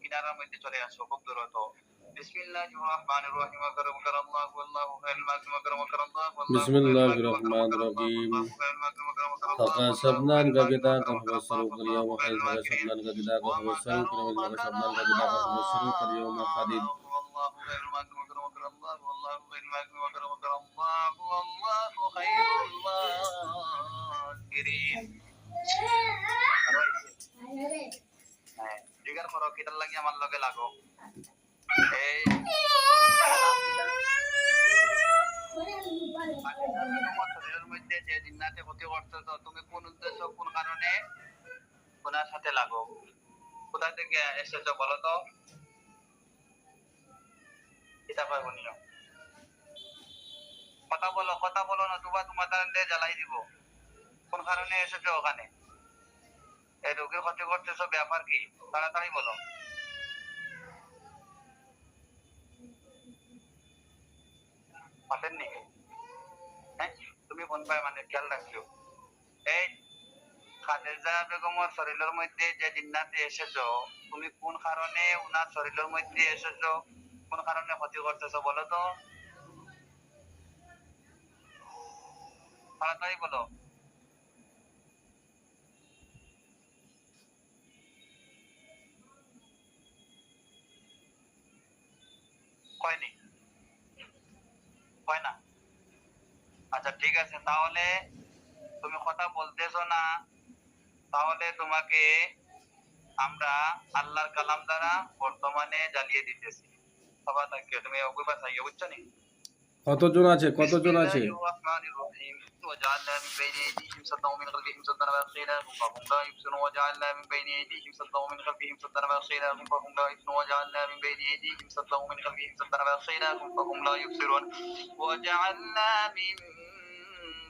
কিনারার মধ্যে চলে আসো খুব দূরত বিসমিল্লাহির রহমানির রহিম আকরাম আকরাম আল্লাহু আল্লাহু খায়রুল মাকরুম আকরাম আকরাম আল্লাহু আল্লাহু বিসমিল্লাহির খায়রুল মাকরুম রহমানির আকরাম আল্লাহু রহিম। আল্লাহু খায়রুল মাকরুম আকরাম আকরাম فكشفنا عنك আল্লাহু غطاءك আল্লাহু فبصرك اليوم حديد فكشفنا عنك غطاءك فبصرك اليوم فكشفنا عنك غطاءك فبصرك اليوم حديد والله خير ما কিটার লাগি আমার লগে লাগো এই। সাথে কোথা থেকে এসেছ কথা বলো কথা বলো না তোমার তোমার জ্বালাই দিব। কোন কারণে এসেছ ওখানে এই রোগীর ক্ষতি করতেছো ব্যাপার কি? তাড়াতাড়ি বলো। পাতেননি হ্যাঁ? তুমি পায় মানে খেয়াল এই বেগমের শরীরের মধ্যে যে জিন্নাতে এসেছ, তুমি কোন কারণে উনার শরীরের মধ্যে এসেছ? কোন কারণে ক্ষতি করতেছো বলো তো। তাড়াতাড়ি বলো। হয়নি। কয় না। আচ্ছা ঠিক আছে তাহলে তুমি কথা বলতেছো না তাহলে তোমাকে আমরা আল্লাহর কালাম দ্বারা বর্তমানে জ্বালিয়ে দিতেছি। সবাই থাকিও তুমি অগুবা থাকিও বুঝছ নি? কতজন আছে? কতজন আছে? وجعلنا من بين أيديهم سدا ومن خلفهم سدا فاغشيناهم فهم لا يبصرون. وجعلنا من بين أيديهم سدا ومن خلفهم سدا فاغشيناهم فهم لا يبصرون. وجعلنا من بين أيديهم سدا ومن خلفهم سدا فاغشيناهم فهم لا يبصرون. وجعلنا من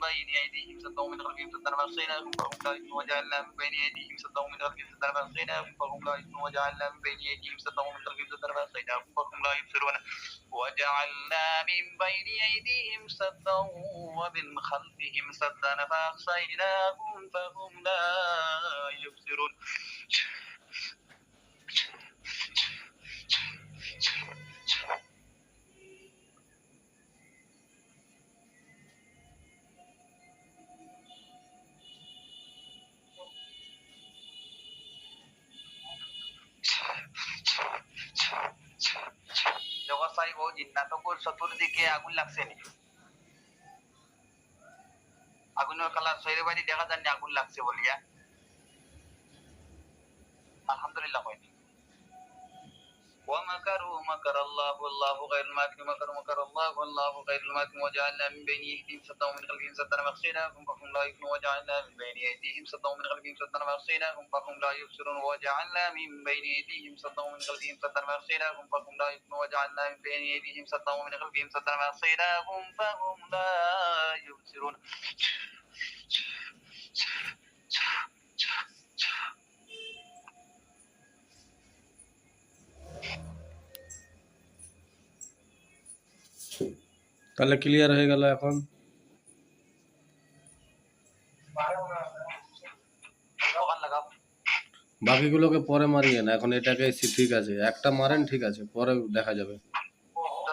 بين أيديهم سدا ومن خلفهم سدا فاغشيناهم فهم لا يبصرون. وجعلنا من بين أيديهم سدا ومن خلفهم سدا فاغشيناهم فهم لا يبصرون. وجعلنا من بين أيديهم سدا ومن خلفهم سدا فاغشيناهم فهم لا يبصرون. وجعلنا من بين أيديهم سدا ومن خلفهم سدا فأغشيناهم فهم لا يبصرون জগৎসাই ও জিন্নাতকুর চতুর্দিকে আগুন লাগছে নি আগুনের কালার শরীরের বাড়ি দেখা যাননি আগুন লাগছে বলিয়া আলহামদুলিল্লাহ হয়নি ومكروا مكر الله والله غير الماكر مكر مكر الله والله غير الماكر وجعلنا من بين ايديهم سدا ومن خلفهم سدا فاغشيناهم فهم لا يبصرون وجعلنا من بين ايديهم سدا ومن خلفهم سدا فاغشيناهم فهم لا يبصرون وجعلنا من بين ايديهم سدا ومن خلفهم سدا فاغشيناهم فهم لا يبصرون وجعلنا من بين ايديهم سدا ومن خلفهم سدا فاغشيناهم فهم لا يبصرون তাহলে ক্লিয়ার হয়ে গেল এখন? বাকিগুলোকে পরে মারিয়ে না, এখন এটাকে ঠিক আছে, একটা মারেন, ঠিক আছে, পরে দেখা যাবে।